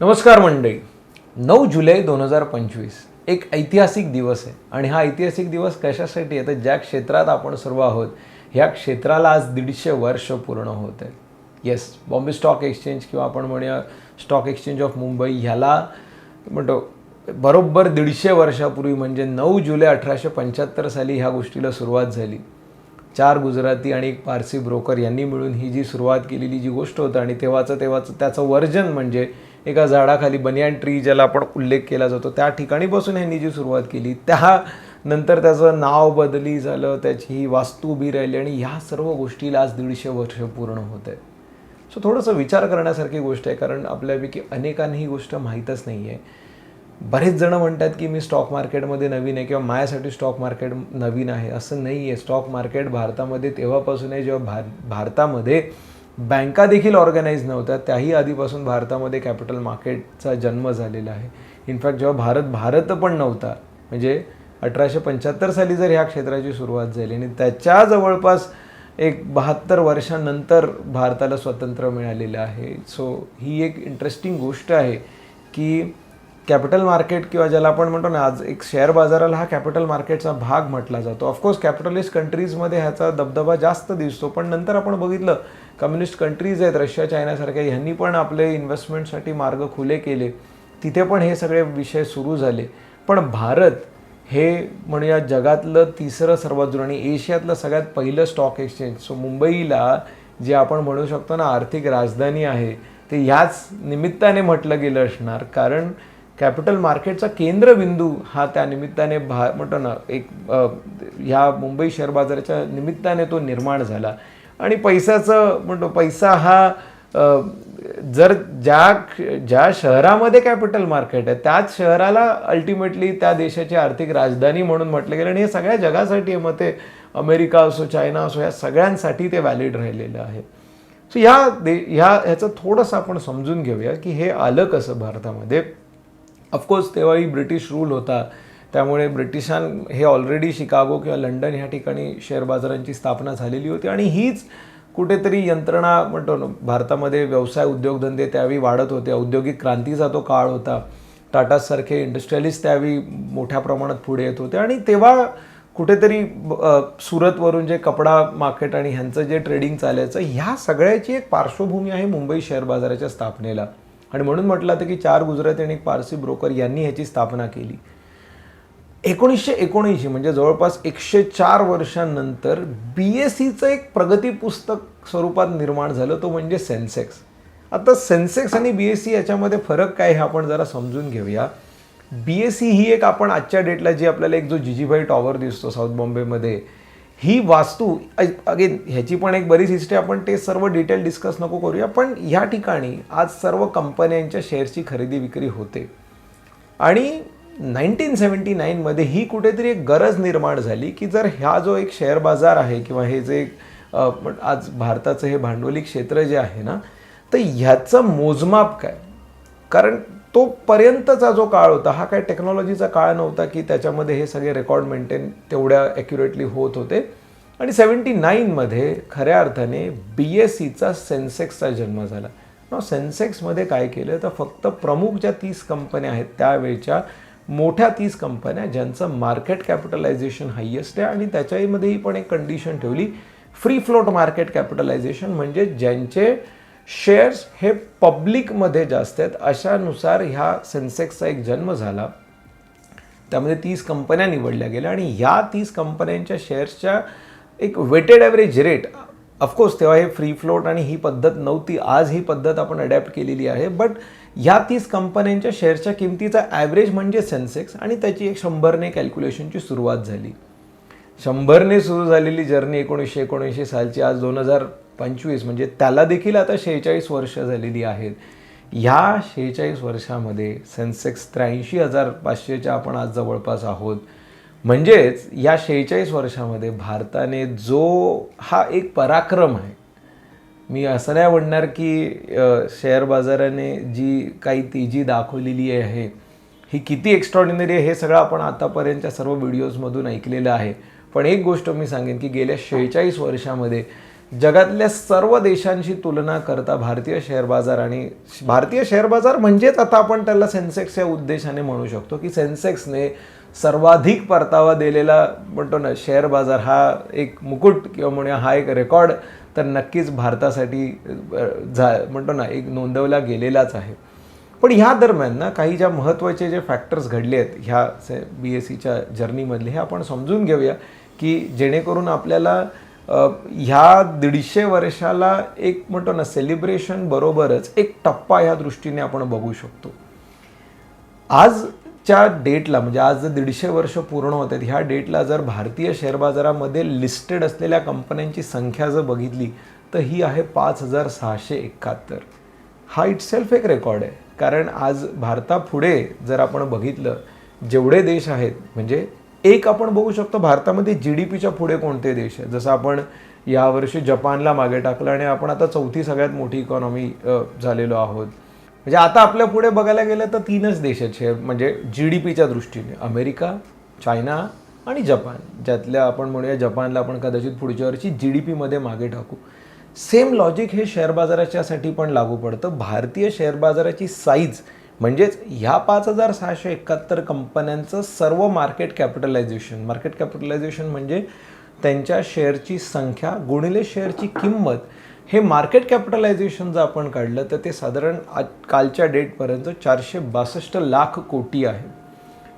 नमस्कार मंडळी. नऊ जुलै दोन हजार पंचवीस. एक ऐतिहासिक दिवस आहे. आणि हा ऐतिहासिक दिवस कशासाठी आहे? तर ज्या क्षेत्रात आपण सर्व आहोत ह्या क्षेत्राला आज दीडशे वर्ष पूर्ण होत आहे येस बॉम्बे स्टॉक एक्सचेंज किंवा आपण म्हणूया स्टॉक एक्सचेंज ऑफ मुंबई ह्याला म्हणतो बरोबर दीडशे वर्षापूर्वी म्हणजे नऊ जुलै अठराशे पंच्याहत्तर साली ह्या गोष्टीला सुरुवात झाली. चार गुजराती आणि एक पारसी ब्रोकर यांनी मिळून ही जी सुरुवात केलेली जी गोष्ट होतं आणि तेव्हाचं तेव्हाचं त्याचं वर्जन म्हणजे एका झाडाखाली बनियान ट्री ज्याला आपण उल्लेख केला जातो त्या ठिकाणी बसून ह्यांनी जी सुरुवात केली त्या नंतर त्याचं नाव बदली झालं त्याची ही वास्तू उभी राहिली आणि ह्या सर्व गोष्टीला आज दीडशे वर्ष पूर्ण होत आहे सो थोडंसं विचार करण्यासारखी गोष्ट आहे कारण आपल्यापैकी अनेकांना ही गोष्ट माहीतच नाही आहे. बरेच जण म्हणतात की मी स्टॉक मार्केटमध्ये नवीन आहे किंवा माझ्यासाठी स्टॉक मार्केट नवीन आहे असं नाही आहे. स्टॉक मार्केट भारतामध्ये तेव्हापासून आहे जेव्हा भार भारतामध्ये बँका देखील ऑर्गनाईज नव्हत्या त्याही आधीपासून भारतामध्ये कॅपिटल मार्केटचा जन्म झालेला आहे. इनफॅक्ट जेव्हा भारत भारत पण नव्हता म्हणजे अठराशे पंच्याहत्तर साली जर ह्या क्षेत्राची सुरुवात झाली आणि त्याच्या जवळपास एक बहात्तर वर्षानंतर भारताला स्वातंत्र्य मिळालेलं आहे. सो ही एक इंटरेस्टिंग गोष्ट आहे की कॅपिटल मार्केट किंवा ज्याला आपण म्हणतो ना आज एक शेअर बाजाराला हा कॅपिटल मार्केटचा भाग म्हटला जातो. ऑफकोर्स कॅपिटलिस्ट कंट्रीजमध्ये ह्याचा दबदबा जास्त दिसतो पण नंतर आपण बघितलं कम्युनिस्ट कंट्रीज आहेत रशिया चायनासारख्या ह्यांनी पण आपले इन्व्हेस्टमेंटसाठी मार्ग खुले केले. तिथे पण हे सगळे विषय सुरू झाले. पण भारत हे म्हणूया जगातलं तिसरं सर्वात जुनं आणि एशियातलं सगळ्यात पहिलं स्टॉक एक्सचेंज सो मुंबईला जे आपण म्हणू शकतो ना आर्थिक राजधानी आहे ते ह्याच निमित्ताने म्हटलं गेलं असणार. कारण कॅपिटल मार्केटचा केंद्रबिंदू हा त्या निमित्ताने भा म्हणतो ना एक ह्या मुंबई शेअर बाजाराच्या निमित्ताने तो निर्माण झाला. आणि पैशाचं म्हणतो पैसा हा जर ज्या ज्या शहरामध्ये कॅपिटल मार्केट आहे त्याच शहराला अल्टिमेटली त्या देशाची आर्थिक राजधानी म्हणून म्हटलं गेलं आणि हे सगळ्या जगासाठी आहे. मग ते अमेरिका असो चायना असो या सगळ्यांसाठी ते व्हॅलिड राहिलेलं आहे. सो ह्या दे ह्या ह्याचं थोडंसं आपण समजून घेऊया की हे आलं कसं भारतामध्ये. ऑफकोर्स तेव्हाही ब्रिटिश रूल होता. त्यामुळे ब्रिटिशां हे ऑलरेडी शिकागो किंवा लंडन ह्या ठिकाणी शेअर बाजारांची स्थापना झालेली होती. आणि हीच कुठेतरी यंत्रणा म्हणतो ना भारतामध्ये व्यवसाय उद्योगधंदे त्यावेळी वाढत होते. औद्योगिक क्रांतीचा तो काळ होता. टाटासारखे इंडस्ट्रियलिस्ट त्यावेळी मोठ्या प्रमाणात पुढे येत होते. आणि तेव्हा कुठेतरी सुरतवरून जे कपडा मार्केट आणि ह्यांचं जे ट्रेडिंग चालायचं ह्या सगळ्याची एक पार्श्वभूमी आहे मुंबई शेअर बाजाराच्या स्थापनेला. आणि म्हणून म्हटलं होतं की चार गुजराती आणि एक पारसी ब्रोकर यांनी ह्याची स्थापना केली. एकोणीसशे एकोणऐंशी म्हणजे जवळपास एकशे चार वर्षांनंतर बी एस सीचं एक प्रगती पुस्तक स्वरूपात निर्माण झालं तो म्हणजे सेन्सेक्स. आता सेन्सेक्स आणि बी एस सी याच्यामध्ये फरक काय हे आपण जरा समजून घेऊया. बी एस सी ही एक आपण आजच्या डेटला जी आपल्याला एक जो जिजीभाई टॉवर दिसतो साऊथ बॉम्बेमध्ये ही वास्तू अगेन ह्याची पण एक बरीच हिस्ट्री आपण ते सर्व डिटेल डिस्कस नको करूया पण ह्या ठिकाणी आज सर्व कंपन्यांच्या शेअर्सची खरेदी विक्री होते. आणि नाईन्टीन सेवन्टी नाईनमध्ये ही कुठेतरी एक गरज निर्माण झाली की जर ह्या जो एक शेअर बाजार आहे किंवा हे जे आज भारताचं हे भांडवली क्षेत्र जे आहे ना तर ह्याचं मोजमाप काय? कारण तोपर्यंतचा जो काळ होता हा काय टेक्नॉलॉजीचा काळ नव्हता की त्याच्यामध्ये हे सगळे रेकॉर्ड मेंटेन तेवढ्या ॲक्युरेटली होत होते. आणि सेवन्टी नाईनमध्ये खऱ्या अर्थाने बी एस सीचा सेन्सेक्सचा जन्म झाला. सेन्सेक्समध्ये काय केलं? तर फक्त प्रमुख ज्या तीस कंपन्या आहेत त्यावेळच्या मोठ्या तीस कंपन्या ज्यांचं मार्केट कॅपिटलायझेशन हायेस्ट आहे आणि त्याच्यामध्येही पण एक कंडिशन ठेवली. फ्री फ्लोट मार्केट कॅपिटलायझेशन म्हणजे ज्यांचे शेअर्स हे पब्लिकमध्ये जास्त आहेत अशानुसार ह्या सेन्सेक्सचा एक जन्म झाला. त्यामध्ये तीस कंपन्या निवडल्या गेल्या आणि ह्या तीस कंपन्यांच्या शेअर्सच्या एक वेटेड ॲव्हरेज रेट ऑफकोर्स तेव्हा हे फ्री फ्लोट आणि ही पद्धत नव्हती आज ही पद्धत आपण अडॅप्ट केलेली आहे बट ह्या तीस कंपन्यांच्या शेअरच्या किमतीचा ॲव्हरेज म्हणजे सेन्सेक्स आणि त्याची एक शंभरने कॅल्क्युलेशनची सुरुवात झाली. शंभरने सुरू झालेली जर्नी एकोणीसशे एकोणऐंशी सालची आज दोन हजार पंचवीस म्हणजे त्याला देखील आता शेहेचाळीस वर्ष झालेली आहेत. ह्या शेहेचाळीस वर्षामध्ये सेन्सेक्स त्र्याऐंशी हजार पाचशेच्या आपण आज जवळपास आहोत. म्हणजेच या शेहेचाळीस वर्षामध्ये भारताने जो हा एक पराक्रम आहे मी असं नाही म्हणणार की शेअर बाजाराने जी काही तेजी दाखवलेली आहे ही किती एक्स्ट्रॉर्डिनरी आहे हे सगळं आपण आतापर्यंतच्या सर्व व्हिडिओजमधून ऐकलेलं आहे. पण एक गोष्ट मी सांगेन की गेल्या शेहेचाळीस वर्षामध्ये जगातल्या सर्व देशांशी तुलना करता भारतीय शेअर बाजार आणि भारतीय शेअर बाजार म्हणजेच आता आपण त्याला सेन्सेक्स या उद्देशाने म्हणू शकतो की सेन्सेक्सने सर्वाधिक परतावा दिलेला म्हणतो ना शेअर बाजार हा एक मुकुट किंवा म्हणूया हा एक रेकॉर्ड तर नक्कीच भारतासाठी जा झा म्हणतो ना एक नोंदवला गेलेलाच आहे. पण ह्या दरम्यान ना काही ज्या महत्त्वाचे जे फॅक्टर्स घडले आहेत ह्या बी एस सीच्या जर्नीमधले हे आपण समजून घेऊया की जेणेकरून आपल्याला ह्या दीडशे वर्षाला एक म्हणतो ना सेलिब्रेशन बरोबरच एक टप्पा ह्या दृष्टीने आपण बघू शकतो. आज आजच्या डेटला म्हणजे आज जर दीडशे वर्ष पूर्ण होत आहेत ह्या डेटला जर भारतीय शेअर बाजारामध्ये लिस्टेड असलेल्या कंपन्यांची संख्या जर बघितली तर ही आहे पाच हजार सहाशे एकाहत्तर. हा इट सेल्फ एक रेकॉर्ड आहे. कारण आज भारतापुढे जर आपण बघितलं जेवढे देश आहेत म्हणजे एक आपण बघू शकतो भारतामध्ये जी डी पीच्या पुढे कोणते देश आहेत? जसं आपण यावर्षी जपानला मागे टाकलं आणि आपण आता चौथी सगळ्यात मोठी इकॉनॉमी झालेलो आहोत. म्हणजे आता आपल्या पुढे बघायला गेलं तर तीनच देशाचे म्हणजे जी डी पीच्या दृष्टीने. अमेरिका चायना आणि जपान. ज्यातल्या आपण म्हणूया जपानला आपण कदाचित पुढच्या वर्षी जी डी पीमध्ये मागे टाकू. सेम लॉजिक हे शेअर बाजाराच्यासाठी पण लागू पडतं. भारतीय शेअर बाजाराची साईज म्हणजेच ह्या पाच हजार सहाशे एकाहत्तर कंपन्यांचं सर्व मार्केट कॅपिटलायझेशन मार्केट कॅपिटलायझेशन म्हणजे त्यांच्या शेअरची संख्या गुणिले शेअरची किंमत हे मार्केट कॅपिटलायझेशन जर आपण काढलं तर ते साधारण आज कालच्या डेटपर्यंत चारशे बासष्ट लाख कोटी आहे.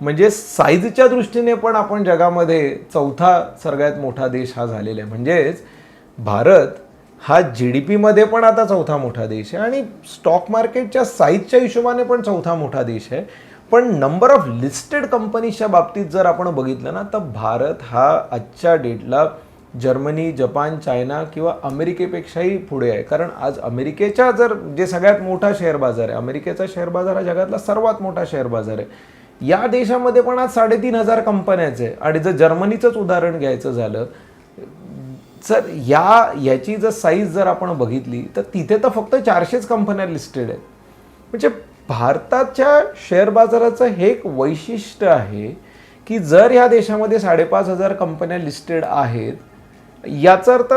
म्हणजे साईजच्या दृष्टीने पण आपण जगामध्ये चौथा सगळ्यात मोठा देश हा झालेला आहे. म्हणजेच भारत हा जी डी पीमध्ये पण आता चौथा मोठा देश आहे आणि स्टॉक मार्केटच्या साईजच्या हिशोबाने पण चौथा मोठा देश आहे. पण नंबर ऑफ लिस्टेड कंपनीजच्या बाबतीत जर आपण बघितलं ना तर भारत हा आजच्या डेटला जर्मनी जपान चायना किंवा अमेरिकेपेक्षाही पुढे आहे. कारण आज अमेरिकेच्या जर जे सगळ्यात मोठा शेअर बाजार आहे अमेरिकेचा शेअर बाजार हा जगातला सर्वात मोठा शेअर बाजार आहे. या देशामध्ये पण आज साडेतीन हजार कंपन्याच आहे. आणि जर जर्मनीचंच उदाहरण घ्यायचं झालं सर या याची जर साईज जर आपण बघितली तर तिथे तर फक्त चारशेच कंपन्या लिस्टेड आहेत. म्हणजे भारताच्या शेअर बाजाराचं हे एक वैशिष्ट्य आहे की जर ह्या देशामध्ये साडेपाच हजार कंपन्या लिस्टेड आहेत याचा अर्थ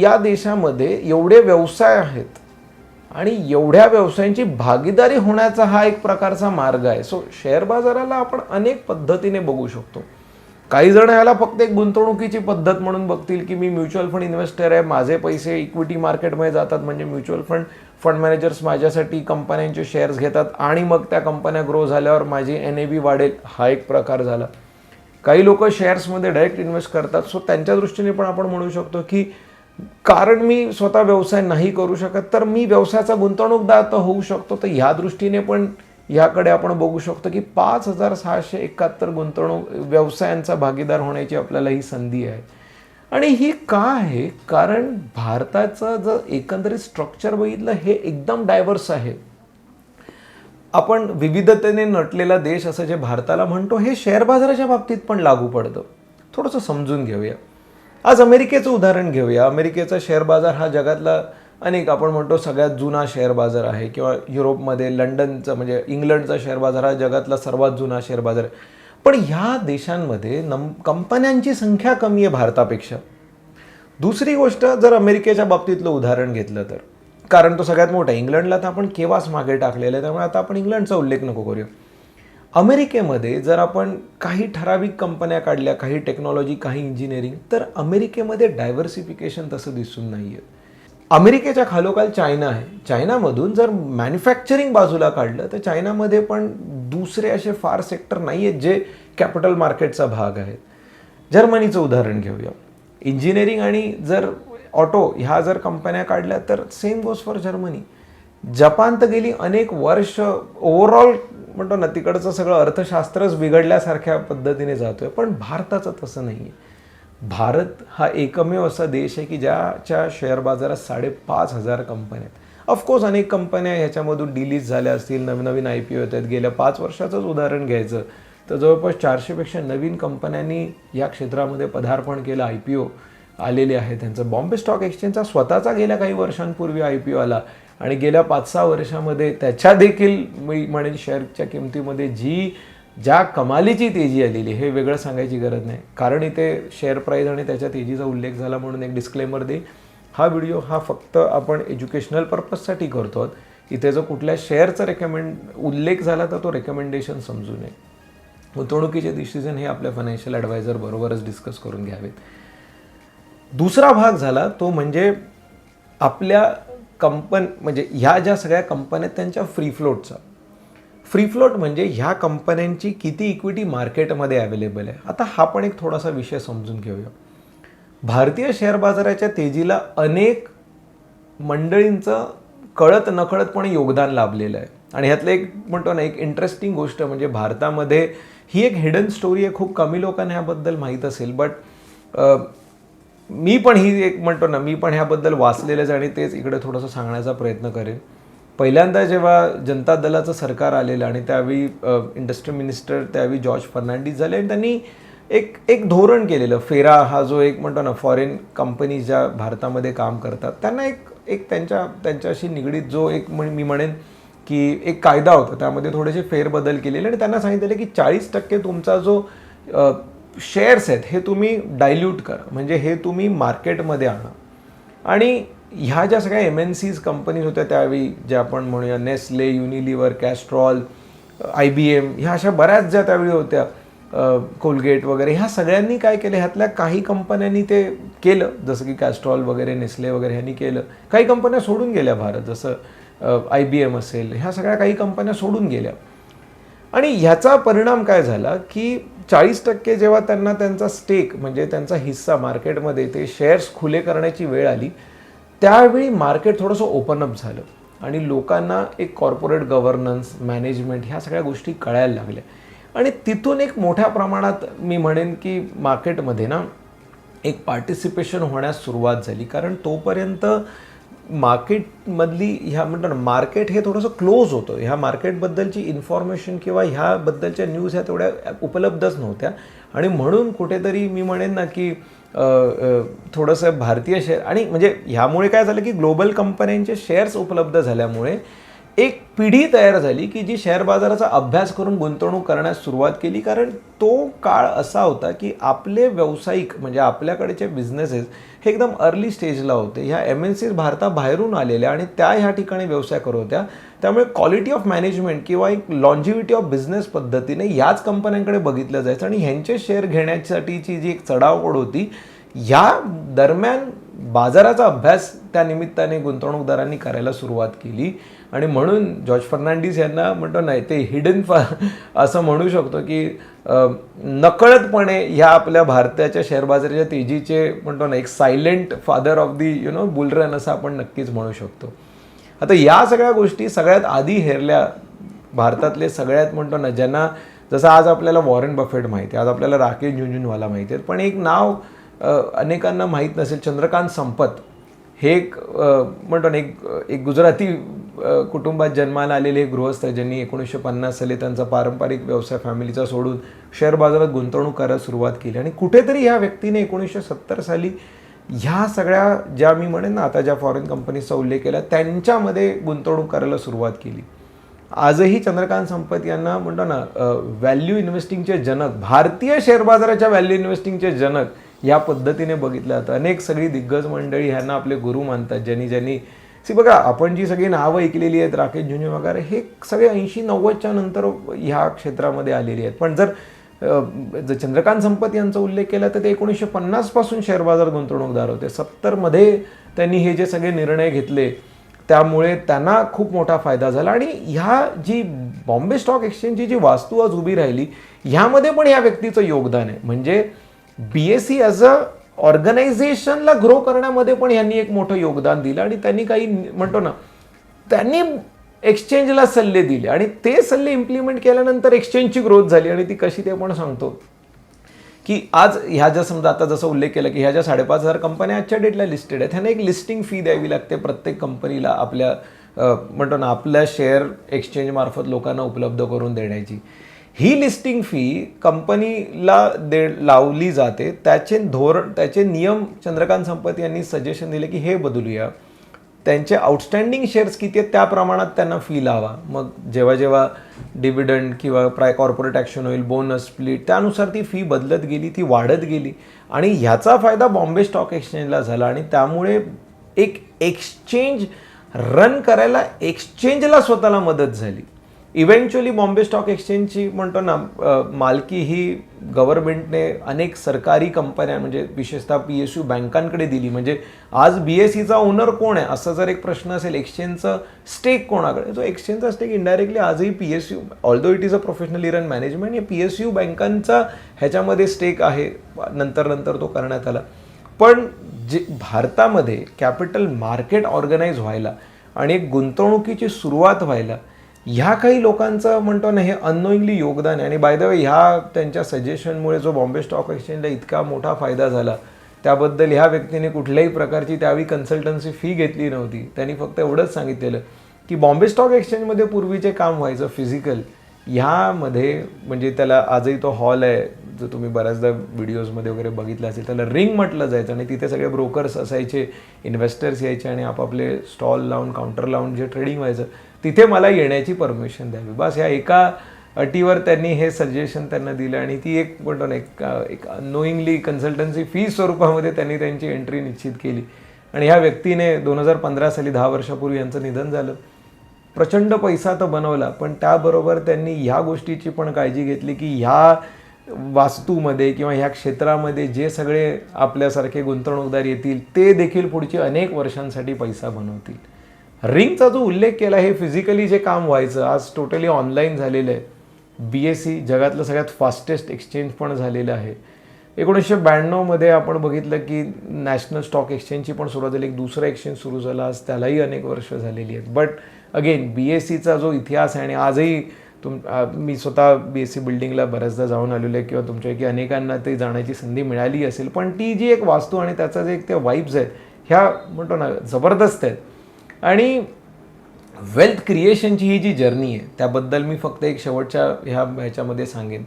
या देशामध्ये एवढे व्यवसाय आहेत आणि एवढ्या व्यवसायांची भागीदारी होण्याचा हा एक प्रकारचा मार्ग आहे. सो शेअर बाजाराला आपण अनेक पद्धतीने बघू शकतो. काही जण याला फक्त एक गुंतवणुकीची पद्धत म्हणून बघतील की मी म्युच्युअल फंड इन्व्हेस्टर आहे माझे पैसे इक्विटी मार्केटमध्ये जातात म्हणजे म्युच्युअल फंड फंड मॅनेजर्स माझ्यासाठी कंपन्यांचे शेअर्स घेतात आणि मग त्या कंपन्या ग्रो झाल्यावर माझी एन ए बी वाढेल हा एक प्रकार झाला. काही लोक शेअर्समध्ये डायरेक्ट इन्व्हेस्ट करतात. सो त्यांच्या दृष्टीने पण आपण म्हणू शकतो की कारण मी स्वतः व्यवसाय नाही करू शकत तर मी व्यवसायाचा गुंतवणूकदार तर होऊ शकतो. तर ह्या दृष्टीने पण ह्याकडे आपण बघू शकतो की पाच हजार सहाशे एकाहत्तर गुंतवणूक व्यवसायांचा भागीदार होण्याची आपल्याला ही संधी आहे. आणि ही का आहे? कारण भारताचं जर एकंदरीत स्ट्रक्चर बघितलं हे एकदम डायव्हर्स आहे. आपण विविधतेने नटलेला देश असं जे भारताला म्हणतो हे शेअर बाजाराच्या बाबतीत पण लागू पडतं. थोडंसं समजून घेऊया. आज अमेरिकेचं उदाहरण घेऊया. अमेरिकेचा शेअर बाजार हा जगातला अनेक आपण म्हणतो सगळ्यात जुना शेअर बाजार आहे. किंवा युरोपमध्ये लंडनचा म्हणजे इंग्लंडचा शेअर बाजार हा जगातला सर्वात जुना शेअर बाजार आहे. पण ह्या देशांमध्ये नम कंपन्यांची संख्या कमी आहे भारतापेक्षा. दुसरी गोष्ट जर अमेरिकेच्या बाबतीतलं उदाहरण घेतलं तर. कारण तो सगळ्यात मोठा आहे. इंग्लंडला तर आपण केव्हाच मागे टाकलेलं आहे त्यामुळे आता आपण इंग्लंडचा उल्लेख नको करूया. अमेरिकेमध्ये जर आपण काही ठराविक कंपन्या काढल्या काही टेक्नॉलॉजी काही इंजिनिअरिंग तर अमेरिकेमध्ये डायव्हर्सिफिकेशन तसं दिसून नाही आहे अमेरिकेच्या खालोखाल चायना आहे. चायनामधून जर मॅन्युफॅक्चरिंग बाजूला काढलं तर चायनामध्ये पण दुसरे असे फार सेक्टर नाही आहेत जे कॅपिटल मार्केटचा भाग आहेत. जर्मनीचं उदाहरण घेऊया. इंजिनिअरिंग आणि जर ऑटो ह्या जर कंपन्या काढल्या तर same goes for Germany Japan तर गेली अनेक वर्ष ओव्हरऑल म्हणतो ना तिकडचं सगळं अर्थशास्त्रच बिघडल्यासारख्या पद्धतीने जातोय पण भारताचं तसं नाही आहे भारत हा एकमेव असा देश आहे की ज्याच्या शेअर बाजारात साडेपाच हजार कंपन्या आहेत. ऑफकोर्स अनेक कंपन्या ह्याच्यामधून डिलीज झाल्या असतील नवीन नवीन आय पी ओ येत आहेत. गेल्या पाच वर्षाचंच उदाहरण घ्यायचं. तर जवळपास चारशेपेक्षा नवीन कंपन्यांनी या क्षेत्रामध्ये पदार्पण केलं आय पी ओ आलेले आहे त्यांचं बॉम्बे स्टॉक एक्सचेंजचा स्वतःचा गेल्या काही वर्षांपूर्वी आय पी ओ आला. आणि गेल्या पाच सहा वर्षामध्ये त्याच्या देखील मी म्हणेन शेअरच्या किमतीमध्ये जी ज्या कमालीची तेजी आलेली हे वेगळं सांगायची गरज नाही. कारण इथे शेअर प्राईज आणि त्याच्या तेजीचा उल्लेख झाला म्हणून एक डिस्क्लेमर दे. हा व्हिडिओ हा फक्त आपण एज्युकेशनल पर्पजसाठी करतो आहोत. इथे जर कुठल्या शेअरचा रेकमेंड उल्लेख झाला तर तो रेकमेंडेशन समजू नये. गुंतवणुकीचे डिसिजन हे आपल्या फायनान्शियल ॲडवायझर बरोबरच डिस्कस करून घ्यावेत. दुसरा भाग झाला तो म्हणजे आपल्या कंपन म्हणजे ह्या ज्या सगळ्या कंपन्या आहेत त्यांच्या फ्री फ्लोटचा फ्री फ्लोट म्हणजे ह्या कंपन्यांची किती इक्विटी मार्केटमध्ये अवेलेबल आहे. आता हा पण एक थोडासा विषय समजून घेऊया. भारतीय शेअर बाजाराच्या तेजीला अनेक मंडळींचं कळत नकळतपणे योगदान लाभलेलं आहे. आणि ह्यातलं एक म्हणतो ना एक इंटरेस्टिंग गोष्ट म्हणजे भारतामध्ये ही एक हिडन स्टोरी आहे. खूप कमी लोकांना ह्याबद्दल माहीत असेल बट मी पण ही एक म्हणतो ना मी पण ह्याबद्दल वाचलेलंच आणि तेच इकडे थोडंसं सांगण्याचा प्रयत्न करेन. पहिल्यांदा जेव्हा जनता दलाचं सरकार आलेलं आणि त्यावेळी इंडस्ट्री मिनिस्टर त्यावेळी जॉर्ज फर्नांडिस झाले आणि त्यांनी एक एक धोरण केलेलं. फेरा हा जो एक म्हणतो ना फॉरेन कंपनी ज्या भारतामध्ये काम करतात त्यांना एक एक त्यांच्या त्यांच्याशी निगडीत जो एक म्हण मी म्हणेन की एक कायदा होता. त्यामध्ये थोडेसे फेरबदल केलेले आणि त्यांना सांगितलेलं की चाळीस टक्के तुमचा जो शेअर्स आहेत हे तुम्ही डायल्यूट करा. म्हणजे हे तुम्ही मार्केटमध्ये आणा. आणि ह्या ज्या सगळ्या एम एन सीज कंपनीज होत्या त्यावेळी ज्या आपण म्हणूया Nestle Unilever Castrol I B M ह्या अशा बऱ्याच ज्या त्यावेळी होत्या कोलगेट वगैरे ह्या सगळ्यांनी काय केलं? ह्यातल्या काही कंपन्यांनी ते केलं. जसं की कॅस्ट्रॉल वगैरे नेस्ले वगैरे ह्यांनी केलं. काही कंपन्या सोडून गेल्या भारत जसं आय बी एम असेल ह्या सगळ्या काही कंपन्या सोडून गेल्या. आणि ह्याचा परिणाम काय झाला? की चाळीस टक्के जेव्हा त्यांना त्यांचा स्टेक म्हणजे त्यांचा हिस्सा मार्केटमध्ये ते शेअर्स खुले करण्याची वेळ आली त्यावेळी मार्केट थोडंसं ओपन अप झालं. आणि लोकांना एक कॉर्पोरेट गव्हर्नन्स मॅनेजमेंट ह्या सगळ्या गोष्टी कळायला लागल्या. आणि तिथून एक मोठ्या प्रमाणात मी म्हणेन की मार्केटमध्ये ना एक पार्टिसिपेशन होण्यास सुरुवात झाली. कारण तोपर्यंत मार्केटमधली ह्या म्हणतो ना मार्केट हे थोडंसं क्लोज होतं. ह्या मार्केटबद्दलची इन्फॉर्मेशन किंवा ह्याबद्दलच्या न्यूज ह्या तेवढ्या उपलब्धच नव्हत्या. आणि म्हणून कुठेतरी मी म्हणेन ना की थोडंसं भारतीय शेअर आणि म्हणजे ह्यामुळे काय झालं की ग्लोबल कंपन्यांचे शेअर्स उपलब्ध झाल्यामुळे एक पिढी तयार झाली की जी शेअर बाजाराचा अभ्यास करून गुंतवणूक करण्यास सुरुवात केली. कारण तो काळ असा होता की आपले व्यावसायिक म्हणजे आपल्याकडचे बिझनेसेस हे एकदम अर्ली स्टेजला होते. ह्या एम एन सीज भारताबाहेरून आलेल्या आणि त्या ह्या ठिकाणी व्यवसाय करत होत्या. त्यामुळे क्वालिटी ऑफ मॅनेजमेंट किंवा एक लॉन्जिव्हिटी ऑफ बिझनेस पद्धतीने याच कंपन्यांकडे बघितलं जायचं आणि ह्यांचे शेअर घेण्यासाठीची जी एक चढाओढ होती ह्या दरम्यान बाजाराचा अभ्यास त्या निमित्ताने गुंतवणूकदारांनी करायला सुरुवात केली. आणि म्हणून जॉर्ज फर्नांडिस यांना म्हणतो नाही ते हिडन फा असं म्हणू शकतो की नकळतपणे ह्या आपल्या भारताच्या शेअर बाजाराच्या तेजीचे म्हणतो ना एक silent father of the you know bull run असं आपण नक्कीच म्हणू शकतो. आता या सगळ्या गोष्टी सगळ्यात आधी हेरल्या भारतातले सगळ्यात म्हणतो ना ज्यांना जसं आज आपल्याला वॉरेन बफेट माहिती आहे आज आपल्याला राकेश झुंझुनवाला माहिती आहे पण एक नाव अनेकांना माहीत नसेल चंद्रकांत संपत हे एक म्हणतो ना एक एक गुजराती कुटुंबात जन्माला आलेले गृहस्थ ज्यांनी एकोणीसशे पन्नास साली त्यांचा पारंपरिक व्यवसाय फॅमिलीचा सोडून शेअर बाजारात गुंतवणूक करायला सुरुवात केली. आणि कुठेतरी ह्या व्यक्तीने एकोणीसशे सत्तर साली ह्या सगळ्या ज्या मी म्हणेन ना आता ज्या फॉरेन कंपनीजचा उल्लेख केला त्यांच्यामध्ये गुंतवणूक करायला सुरुवात केली. आजही चंद्रकांत संपत यांना म्हणतो ना व्हॅल्यू इन्व्हेस्टिंगचे जनक भारतीय शेअर बाजाराच्या व्हॅल्यू इन्व्हेस्टिंगचे जनक या पद्धतीने बघितलं जातं. अनेक सगळी दिग्गज मंडळी ह्यांना आपले गुरु मानतात. ज्यांनी ज्यांनी सी बघा आपण जी सगळी नावं ऐकलेली आहेत राकेश झुंझुन वगैरे हे सगळे ऐंशी नव्वदच्या नंतर ह्या क्षेत्रामध्ये आलेली आहेत. पण जर जर चंद्रकांत संपत यांचा उल्लेख केला तर ते एकोणीसशे पन्नासपासून शेअर बाजार गुंतवणूकदार होते. सत्तरमध्ये त्यांनी हे जे सगळे निर्णय घेतले त्यामुळे त्यांना खूप मोठा फायदा झाला. आणि ह्या जी बॉम्बे स्टॉक एक्सचेंजची जी वास्तू आज उभी राहिली ह्यामध्ये पण या व्यक्तीचं योगदान आहे. म्हणजे बीएससी ॲज अ ऑर्गनायझेशनला ग्रो करण्यामध्ये पण यांनी एक मोठं योगदान दिलं आणि त्यांनी काही म्हणतो ना त्यांनी एक्सचेंजला सल्ले दिले आणि ते सल्ले इम्प्लिमेंट केल्यानंतर एक्सचेंजची ग्रोथ झाली आणि ती कशी ते पण सांगतो. की आज ह्या ज्या समजा आता जसं उल्लेख केला की ह्या ज्या साडेपाच हजार कंपन्या आजच्या डेटला लिस्टेड आहेत ह्यांना एक लिस्टिंग फी द्यावी लागते प्रत्येक कंपनीला आपल्या म्हणतो ना आपल्या शेअर एक्सचेंजमार्फत लोकांना उपलब्ध करून देण्याची. ही लिस्टिंग फी कंपनीला दे लावली जाते. त्याचे धोरण त्याचे नियम चंद्रकांत संपत यांनी सजेशन दिले की हे बदलूया. त्यांचे आउटस्टँडिंग शेअर्स किती आहेत त्या प्रमाणात त्यांना फी लावा. मग जेव्हा जेव्हा डिव्हिडंड किंवा प्राय कॉर्पोरेट ॲक्शन होईल बोनस स्प्लिट त्यानुसार ती फी बदलत गेली ती वाढत गेली. आणि ह्याचा फायदा बॉम्बे स्टॉक एक्सचेंजला झाला आणि त्यामुळे एक एक्सचेंज रन करायला एक्सचेंजला स्वतःला मदत झाली. इव्हेंच्युअली बॉम्बे स्टॉक एक्सचेंजची म्हणतो ना मालकी ही गव्हर्नमेंटने अनेक सरकारी कंपन्या म्हणजे विशेषतः पी एस यू बँकांकडे दिली. म्हणजे आज बी एस सीचा ओनर कोण आहे? असं जर एक प्रश्न असेल एक्सचेंजचं स्टेक कोणाकडे? तो एक्सचेंजचा स्टेक इनडायरेक्टली आजही P S U although it is a professional run management या पी एस यू बँकांचा ह्याच्यामध्ये स्टेक आहे. नंतर नंतर तो करण्यात आला. पण जे भारतामध्ये कॅपिटल मार्केट ऑर्गनाईज व्हायला आणि एक गुंतवणुकीची सुरुवात व्हायला ह्या काही लोकांचं म्हणतो ना हे अननोईंगली योगदान आहे. आणि बाय द वे ह्या त्यांच्या सजेशनमुळे जो बॉम्बे स्टॉक एक्सचेंजला इतका मोठा फायदा झाला त्याबद्दल ह्या व्यक्तीने कुठल्याही प्रकारची त्यावेळी कन्सल्टन्सी फी घेतली नव्हती. त्यांनी फक्त एवढंच सांगितलेलं की बॉम्बे स्टॉक एक्सचेंजमध्ये पूर्वीचे काम व्हायचं फिजिकल ह्यामध्ये म्हणजे त्याला आजही तो हॉल आहे. जो तुम्ही बऱ्याचदा व्हिडिओजमध्ये वगैरे बघितला असेल त्याला रिंग म्हटलं जायचं आणि तिथे सगळे ब्रोकर्स असायचे इन्व्हेस्टर्स यायचे आणि आपापले स्टॉल लावून काउंटर लावून जे ट्रेडिंग व्हायचं तिथे मला येण्याची परमिशन द्यावी. बस ह्या एका अटीवर त्यांनी हे सजेशन त्यांना दिलं आणि ती एक म्हणतो ना एक एक नोईंगली कन्सल्टन्सी फी स्वरूपामध्ये त्यांनी त्यांची एंट्री निश्चित केली. आणि ह्या व्यक्तीने दोन हजार पंधरा साली दहा वर्षापूर्वी यांचं निधन झालं. प्रचंड पैसा तर बनवला पण त्याबरोबर त्यांनी ह्या गोष्टीची पण काळजी घेतली की ह्या वास्तूमध्ये किंवा ह्या क्षेत्रामध्ये जे सगळे आपल्यासारखे गुंतवणूकदार येतील ते देखील पुढची अनेक वर्षांसाठी पैसा बनवतील. रिंगचा जो उल्लेख केला हे फिजिकली जे काम व्हायचं आज टोटली ऑनलाईन झालेलं आहे. बी एस सी जगातलं सगळ्यात फास्टेस्ट एक्सचेंज पण झालेलं आहे. एकोणीसशे ब्याण्णवमध्ये आपण बघितलं की नॅशनल स्टॉक एक्सचेंजची पण सुरुवात झाली एक दुसरा एक्सचेंज सुरू झाला आज त्यालाही अनेक वर्ष झालेली आहेत. बट अगेन बी एस सीचा जो इतिहास आहे आणि आजही तुम मी स्वतः बी एस सी बिल्डिंगला बऱ्याचदा जाऊन आलेलो आहे किंवा तुमच्यापैकी अनेकांना ते जाण्याची संधी मिळाली असेल पण ती जी एक वास्तू आणि त्याचा जे एक त्या वाईब्स आहेत ह्या म्हणतो ना जबरदस्त आहेत. आणि वेल्थ क्रिएशनची ही जी जर्नी आहे त्याबद्दल मी फक्त एक शेवटच्या ह्या ह्याच्यामध्ये सांगेन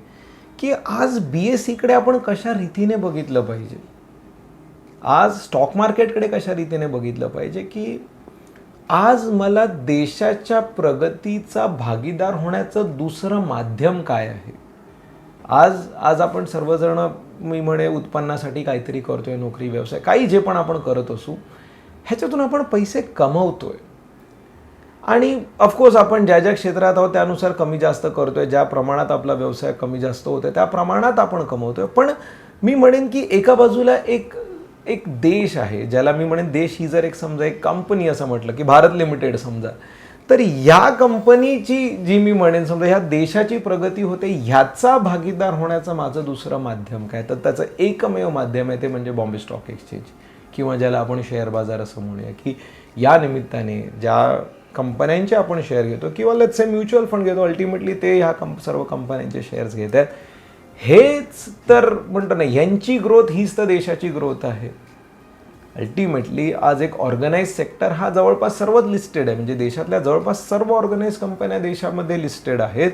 की आज बी एस सीकडे आपण कशा रीतीने बघितलं पाहिजे? आज स्टॉक मार्केटकडे कशा रीतीने बघितलं पाहिजे की आज मला देशाच्या प्रगतीचा भागीदार होण्याचं दुसरं माध्यम काय आहे? आज आज आपण सर्वजण मी म्हणे उत्पन्नासाठी काहीतरी करतोय नोकरी व्यवसाय काही जे पण आपण करत असू ह्याच्यातून आपण पैसे कमवतोय. आणि ऑफकोर्स आपण ज्या ज्या क्षेत्रात आहोत त्यानुसार कमी जास्त करतोय ज्या प्रमाणात आपला व्यवसाय कमी जास्त होतोय त्या प्रमाणात आपण कमवतोय. पण मी म्हणेन की एका बाजूला एक एक देश आहे ज्याला मी म्हणेन देश ही जर एक समजा एक कंपनी असं म्हटलं की भारत लिमिटेड समजा तर या कंपनीची जी मी म्हणेन समजा ह्या देशाची प्रगती होते ह्याचा भागीदार होण्याचं माझं दुसरं माध्यम काय? तर त्याचं एकमेव माध्यम आहे ते म्हणजे बॉम्बे स्टॉक एक्सचेंज. किंवा ज्याला आपण शेअर बाजार असं म्हणूया की या निमित्ताने ज्या कंपन्यांचे आपण शेअर घेतो किंवा लेट्स से म्युच्युअल फंड घेतो अल्टिमेटली ते ह्या कंप सर्व कंपन्यांचे शेअर्स घेत आहेत. हेच तर म्हणतो ना यांची ग्रोथ हीच तर देशाची ग्रोथ आहे. अल्टिमेटली आज एक ऑर्गनाईज सेक्टर हा जवळपास सर्वच लिस्टेड आहे. म्हणजे देशातल्या जवळपास सर्व ऑर्गनाईज कंपन्या देशामध्ये लिस्टेड आहेत.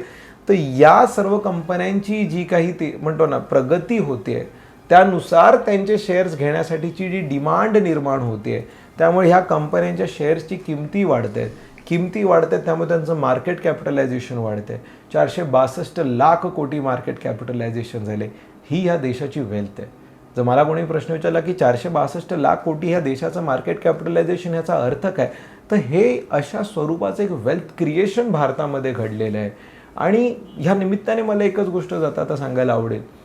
तर या सर्व कंपन्यांची जी काही ते म्हणतो ना प्रगती होते त्यानुसार त्यांचे शेअर्स घेण्यासाठीची जी डिमांड निर्माण होते त्यामुळे ह्या कंपन्यांच्या शेअर्सची किमती वाढत आहेत किमती वाढत आहेत त्यामुळे त्यांचं मार्केट कॅपिटलायझेशन वाढते. चारशे बासष्ट लाख कोटी मार्केट कॅपिटलायझेशन झाले. ही ह्या देशाची वेल्थ आहे. जर मला कोणी प्रश्न विचारला की चारशे बासष्ट लाख कोटी ह्या देशाचं मार्केट कॅपिटलायझेशन ह्याचा अर्थ काय? तर हे अशा स्वरूपाचं एक वेल्थ क्रिएशन भारतामध्ये घडलेलं आहे. आणि ह्या निमित्ताने मला एकच गोष्ट जाता आता सांगायला आवडेल.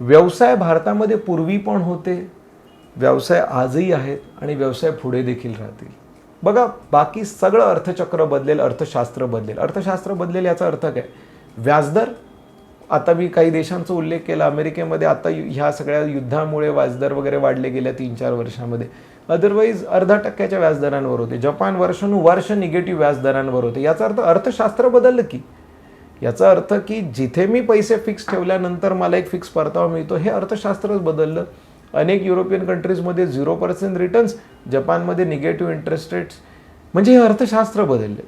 व्यवसाय भारतामध्ये पूर्वी पण होते. व्यवसाय आजही आहेत आणि व्यवसाय पुढे देखील राहतील. बघा बाकी सगळं अर्थचक्र बदलेल अर्थशास्त्र बदलेल. अर्थशास्त्र बदलेल याचा अर्थ काय? व्याजदर? आता मी काही देशांचा उल्लेख केला. अमेरिकेमध्ये आता यु- ह्या सगळ्या युद्धामुळे व्याजदर वगैरे वाढले गेल्या तीन चार वर्षामध्ये. अदरवाईज अर्धा टक्क्याच्या व्याजदरांवर होते. जपान वर्षानुवर्ष निगेटिव्ह व्याजदरांवर होते. याचा अर्थ अर्थशास्त्र बदललं की याचा अर्थ की जिथे मी पैसे फिक्स ठेवल्यानंतर मला एक फिक्स परतावा मिळतो हे अर्थशास्त्रच बदललं. अनेक युरोपियन कंट्रीजमध्ये झिरो पर्सेंट रिटर्न्स जपानमध्ये निगेटिव्ह इंटरेस्ट रेट्स म्हणजे हे अर्थशास्त्र बदलले.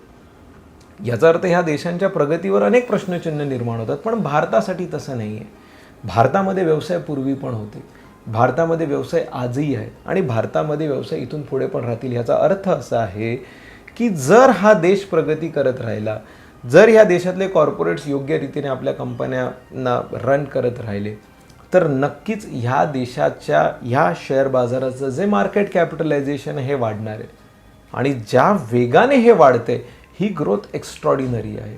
याचा अर्थ ह्या देशांच्या प्रगतीवर अनेक प्रश्नचिन्ह निर्माण होतात पण भारतासाठी तसं नाही आहे भारतामध्ये व्यवसाय पूर्वी पण होते. भारतामध्ये व्यवसाय आजही आहे आणि भारतामध्ये व्यवसाय इथून पुढे पण राहतील. ह्याचा अर्थ असा आहे की जर हा देश प्रगती करत राहिला जर ह्या देशातले कॉर्पोरेट्स योग्य रीतीने आपल्या कंपन्यांना रन करत राहिले तर नक्कीच ह्या देशाच्या ह्या शेअर बाजाराचं जे मार्केट कॅपिटलायझेशन हे वाढणार आहे. आणि ज्या वेगाने हे वाढते ही ग्रोथ एक्स्ट्रॉडिनरी आहे.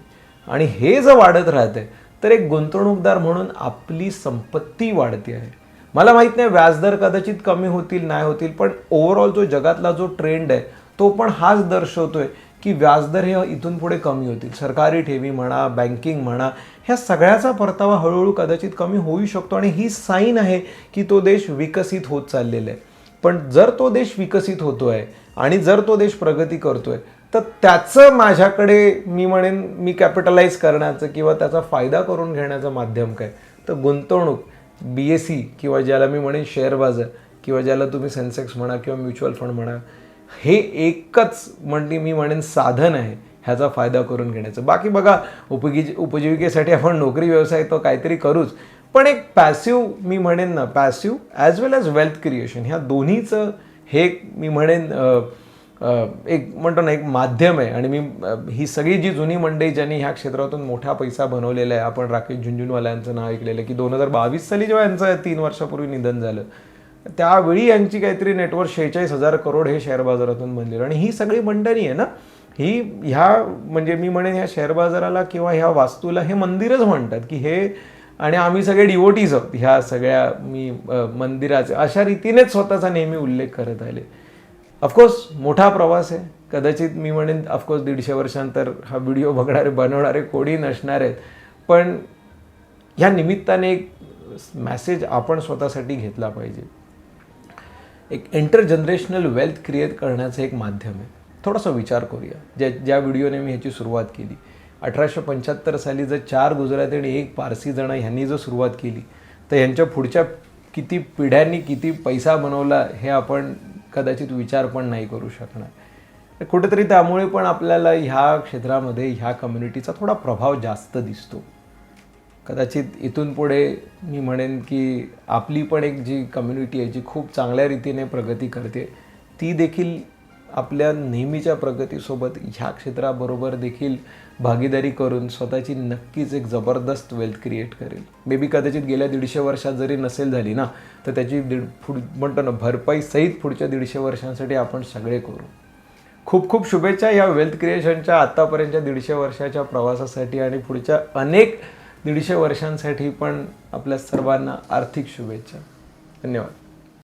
आणि हे जर वाढत राहते तर एक गुंतवणूकदार म्हणून आपली संपत्ती वाढते आहे. मला माहीत नाही व्याजदर कदाचित कमी होतील नाही होतील पण ओव्हरऑल जो जगातला जो ट्रेंड आहे तो पण हाच दर्शवतोय की व्याजदर हे इथून पुढे कमी होतील. सरकारी ठेवी म्हणा बँकिंग म्हणा ह्या सगळ्याचा परतावा हळूहळू कदाचित कमी होऊ शकतो आणि ही साईन आहे की तो देश विकसित होत चाललेला आहे. पण जर तो देश विकसित होतो आहे आणि जर तो देश प्रगती करतो आहे तर त्याचं माझ्याकडे मी म्हणेन मी कॅपिटलाइज करण्याचं किंवा त्याचा फायदा करून घेण्याचं माध्यम काय? तर गुंतवणूक बी एस सी किंवा ज्याला मी म्हणेन शेअर बाजार किंवा ज्याला तुम्ही सेन्सेक्स म्हणा किंवा म्युच्युअल फंड म्हणा हे एकच म्हणजे मी म्हणेन साधन आहे ह्याचा फायदा करून घेण्याचं. बाकी बघा उपजी उपजीविकेसाठी आपण नोकरी व्यवसाय तो काहीतरी करूच. पण एक पॅसिव्ह मी म्हणेन ना passive as well as wealth creation ह्या दोन्हीचं हे मी म्हणेन एक म्हणतो ना एक माध्यम आहे. आणि मी ही सगळी जी जुनी मंडई ज्यांनी ह्या क्षेत्रातून मोठा पैसा बनवलेला आहे आपण राकेश झुंझुनवाल्यांचं नाव ऐकलेलं की दोन हजार बावीस साली जेव्हा यांचं तीन वर्षापूर्वी निधन झालं त्यावेळी यांची काहीतरी नेटवर्क शेहेचाळीस हजार करोड हे शेअर बाजारातून बनलेलं आणि ही सगळी मंडळी आहे ना ही ह्या म्हणजे मी म्हणेन ह्या शेअर बाजाराला किंवा ह्या वास्तूला हे मंदिरच म्हणतात की हे आणि आम्ही सगळे डिवोटीज आहोत. ह्या सगळ्या मी मंदिराचे अशा रीतीनेच स्वतःचा नेहमी उल्लेख करत आले. ऑफकोर्स मोठा प्रवास आहे. कदाचित मी म्हणेन ऑफकोर्स दीडशे वर्षांतर हा व्हिडिओ बघणारे बनवणारे कोणी नसणार आहेत. पण ह्या निमित्ताने एक मॅसेज आपण स्वतःसाठी घेतला पाहिजे. एक इंटरजनरेशनल वेल्थ क्रिएट करण्याचं एक माध्यम आहे. थोडासा विचार करूया. ज्या ज्या व्हिडिओने मी ह्याची सुरुवात केली अठराशे पंच्याहत्तर साली जर चार गुजराती आणि एक पारसी जण ह्यांनी जर सुरुवात केली तर ह्यांच्या पुढच्या किती पिढ्यांनी किती पैसा बनवला हे आपण कदाचित विचार पण नाही करू शकणार. तर कुठेतरी त्यामुळे पण आपल्याला ह्या क्षेत्रामध्ये ह्या कम्युनिटीचा थोडा प्रभाव जास्त दिसतो. कदाचित इथून पुढे मी म्हणेन की आपली पण एक जी कम्युनिटी आहे जी खूप चांगल्या रीतीने प्रगती करते ती देखील आपल्या नेहमीच्या प्रगतीसोबत ह्या क्षेत्राबरोबर देखील भागीदारी करून स्वतःची नक्कीच एक जबरदस्त वेल्थ क्रिएट करेल. मे बी कदाचित गेल्या दीडशे वर्षात जरी नसेल झाली ना तर त्याची दीड पुढ म्हणतो ना भरपाई सहित पुढच्या दीडशे वर्षांसाठी आपण सगळे करू. खूप खूप शुभेच्छा या वेल्थ क्रिएशनच्या आत्तापर्यंतच्या दीडशे वर्षाच्या प्रवासासाठी आणि पुढच्या अनेक दीडशे वर्षांसाठी पण आपल्या सर्वांना आर्थिक शुभेच्छा. धन्यवाद.